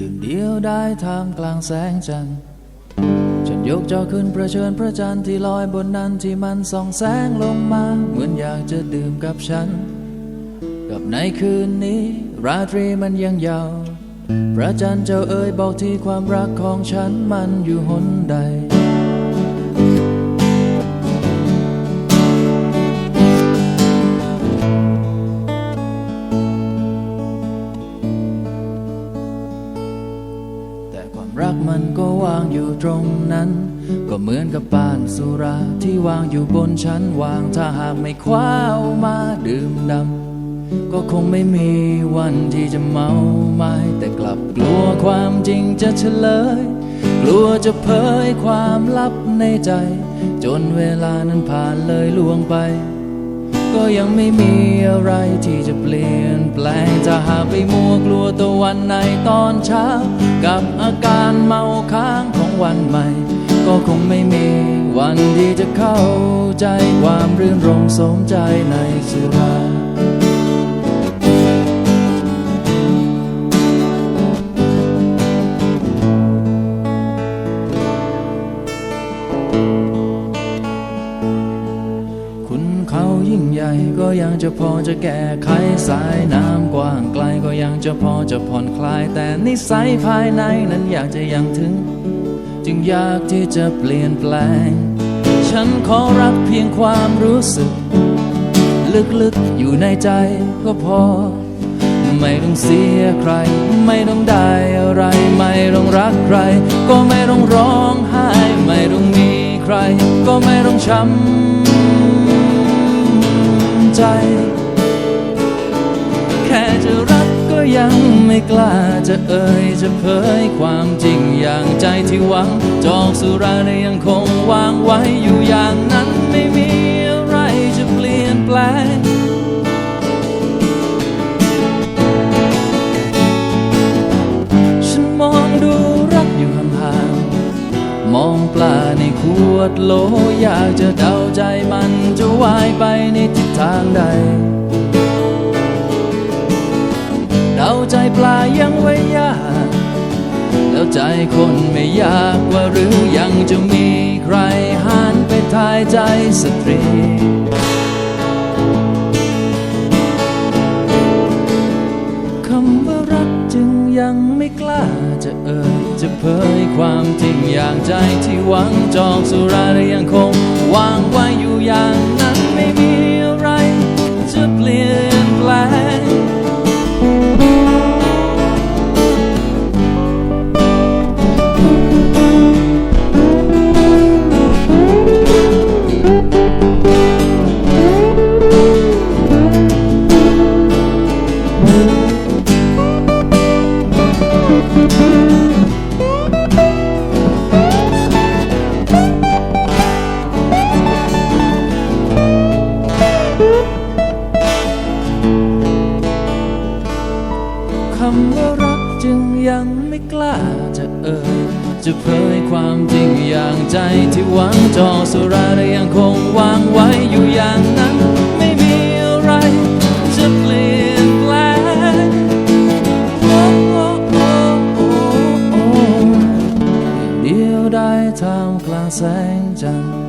ดื่มเดียวได้ท่ามกลางแสงจันทร์ฉันยกจอขึ้นประเชิญพระจันทร์ที่ลอยบนนั้นที่มันส่องแสงลงมา เหมือนอยากจะดื่มกับฉัน กับในคืนนี้ ราตรีมันยังยาว พระจันทร์เจ้าเอ๋ยบอกที่ความรักของฉันมันอยู่หนใด รักมันก็วางอยู่ตรงนั้น ก็เหมือนกับปานสุราที่วางอยู่บนชั้นวางถ้าหากไม่คว้าเอามาดื่มดำก็คงไม่มีวันที่จะเมาไม้แต่กลับกลัวความจริงจะเฉลย กลัวจะเผยความลับในใจ จนเวลานั้นผ่านเลยล่วงไป ก็ยังไม่มีอะไรที่จะเปลี่ยนแปลงจะหากไปมัวกลัวตะวันในตอนเช้า กับอาการเมาค้างของวันใหม่ ก็คงไม่มีวันที่จะเข้าใจความรื่นรมสมใจในสุรา ก็ยังจะพอจะแก้ไขสายน้ำกว้างไกลก็ยังจะพอจะผ่อนคลาย แต่นิสัยภายในนั้นอยากจะยังถึง จึงอยากที่จะเปลี่ยนแปลง ฉันขอรักเพียงความรู้สึก ลึกๆอยู่ในใจก็พอ ไม่ต้องเสียใคร ไม่ต้องได้อะไร ไม่ต้องรักใคร ก็ไม่ต้องร้องไห้ ไม่ต้องมีใคร ก็ไม่ต้องช้ำ ใจ แค่จะรักก็ยังไม่กล้าจะเอ่ยจะเผยความจริงอย่างใจที่หวัง จอกสุราได้ยังคงวางไว้อยู่อย่างนั้นไม่มีอะไรจะเปลี่ยนแปลง ลาในขวดโหลอยากจะเดาใจมันจะว่ายไปในทิศทางใด เดาใจปลายังไว้ยาก แล้วใจคนไม่อยากว่าหรือยังจะมีใครหันไปทายใจสตรี ยังไม่กล้าจะเอ่ยจะเผยความจริงอย่างใจที่หวังจองสุราและยังคงวางไว้อยู่อย่างนั้นึงยังไม่กล้าจะเอ่ยจะเผยความจริงอย่างใจที่หวังจองสุราได้ยังคงวางไว้อยู่อย่างนั้น ไม่มีอะไรจะเปลี่ยนแปลงเดียวได้ทำกลางแสงจันทร์